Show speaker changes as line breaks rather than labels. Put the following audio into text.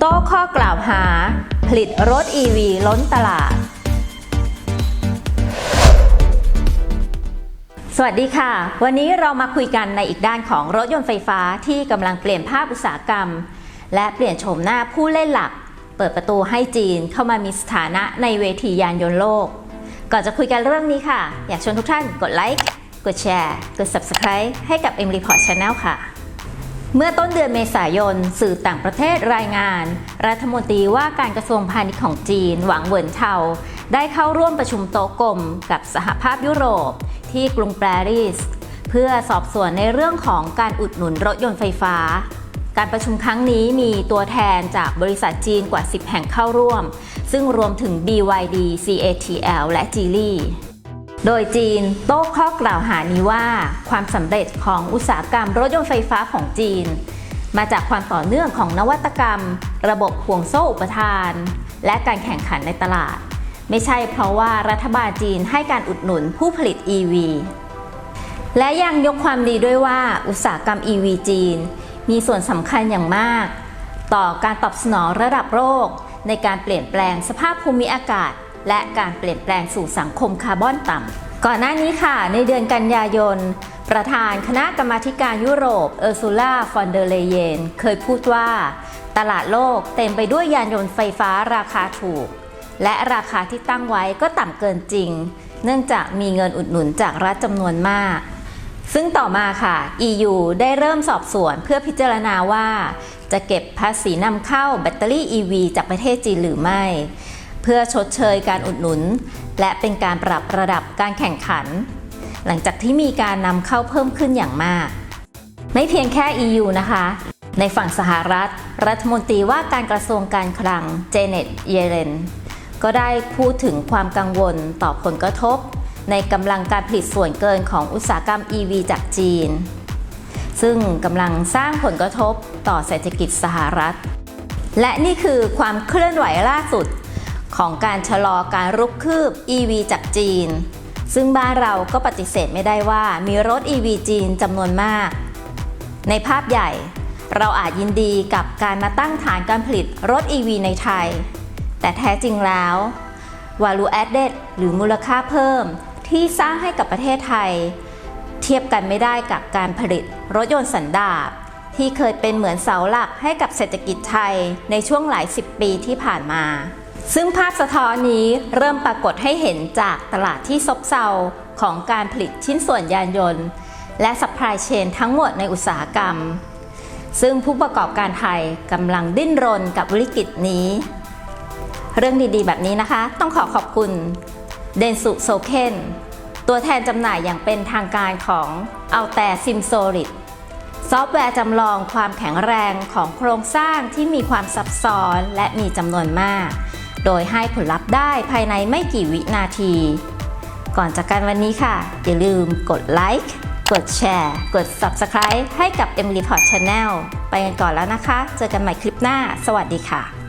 โต้ข้อกล่าวหา ผลิตรถ EV ล้นตลาด สวัสดีค่ะ วันนี้เรามาคุยกันในอีกด้านของรถยนต์ไฟฟ้าที่กำลังเปลี่ยนภาพอุตสาหกรรม และเปลี่ยนโฉมหน้าผู้เล่นหลัก เปิดประตูให้จีนเข้ามามีสถานะในเวทียานยนต์โลก ก่อนจะคุยกันเรื่องนี้ค่ะ อยากชวนทุกท่านกดไลค์ กดแชร์ กด Subscribe ให้กับ M Report Channel ค่ะ เมื่อต้นเดือนเมษายน สื่อต่างประเทศรายงาน รัฐมนตรีว่าการกระทรวงพาณิชย์ของจีน หวังเหวินเทาได้เข้าร่วมประชุมโต๊ะกลมกับสหภาพยุโรป ที่กรุงปารีส เพื่อสอบสวนในเรื่องของการอุดหนุนรถยนต์ไฟฟ้า การประชุมครั้งนี้มีตัวแทนจากบริษัทจีนกว่า 10 แห่งเข้าร่วม ซึ่งรวมถึง BYD CATL และ Geely โดยจีนโต้ข้อกล่าวหานี้ว่า ความสำเร็จของอุตสาหกรรมรถยนต์ไฟฟ้าของจีน มาจากความต่อเนื่องของนวัตกรรม ระบบห่วงโซ่อุปทาน และการแข่งขันในตลาด ไม่ใช่เพราะว่ารัฐบาลจีนให้การอุดหนุนผู้ผลิต EV และยังยกความดีด้วยว่าอุตสาหกรรม EV จีน มีส่วนสำคัญอย่างมาก ต่อการตอบสนองระดับโลกในการเปลี่ยนแปลงสภาพภูมิอากาศ และการเปลี่ยนแปลงสู่สังคมคาร์บอนต่ำ ก่อนหน้านี้ค่ะ ในเดือนกันยายน ประธานคณะกรรมาการยุโรปเออร์ซูล่าฟอนเดอร์เลเยนเคยพูดว่า ตลาดโลกเต็มไปด้วยยานยนต์ไฟฟ้าราคาถูก และราคาที่ตั้งไว้ก็ต่ำเกินจริง เนื่องจากมีเงินอุดหนุนจากรัฐจำนวนมาก ซึ่งต่อมาค่ะ EU ได้เริ่มสอบสวนเพื่อพิจารณาว่าจะเก็บภาษีนำเข้าแบตเตอรี่ EV จากประเทศจีนหรือไม่ พื่อชดเชยการอุดหนุน และเป็นการปรับระดับการแข่งขัน หลังจากที่มีการนำเข้าเพิ่มขึ้นอย่างมาก ไม่เพียงแค่ EU นะคะ ในฝั่งสหรัฐ รัฐมนตรีว่าการกระทรวงการคลังเจเน็ตเยเลนก็ได้พูดถึงความกังวลต่อผลกระทบ ในกำลังการผลิตส่วนเกินของอุตสาหกรรม EV จากจีน ซึ่งกำลังสร้างผลกระทบต่อเศรษฐกิจสหรัฐ และนี่คือความเคลื่อนไหวล่าสุด ของการชะลอการรุกคืบ EV จากจีน ซึ่งบ้านเราก็ปฏิเสธไม่ได้ว่ามีรถ EV จีนจำนวนมาก ในภาพใหญ่ เราอาจยินดีกับการมาตั้งฐานการผลิตรถ EV ในไทย แต่แท้จริงแล้ว value added หรือมูลค่าเพิ่มที่สร้างให้กับประเทศไทย เทียบกันไม่ได้กับการผลิตรถยนต์สันดาปที่เคยเป็นเหมือนเสาหลักให้กับเศรษฐกิจไทยในช่วงหลายสิบปีที่ผ่านมา ซึ่งภาพสะท้อนนี้เริ่มปรากฏให้เห็นจากตลาดที่ซบเซาของการผลิตชิ้นส่วนยานยนต์ และสัพพลายเชนทั้งหมดในอุตสาหกรรม ซึ่งผู้ประกอบการไทยกำลังดิ้นรนกับวิกฤตนี้ เรื่องดีๆ แบบนี้นะคะ ต้องขอขอบคุณเดนสุโซเคนตัวแทนจำหน่ายอย่างเป็นทางการของเอาแต่ซิมโซลิดซอฟต์แวร์จำลองความแข็งแรงของโครงสร้างที่มีความซับซ้อนและมีจำนวนมาก โดยให้ผลลัพธ์ได้ภายในไม่กี่วินาที ก่อนจากกันวันนี้ค่ะ อย่าลืมกดไลค์กดแชร์ กด Subscribe ให้กับ M Report Channel ไปกันก่อนแล้วนะคะ เจอกันใหม่คลิปหน้า สวัสดีค่ะ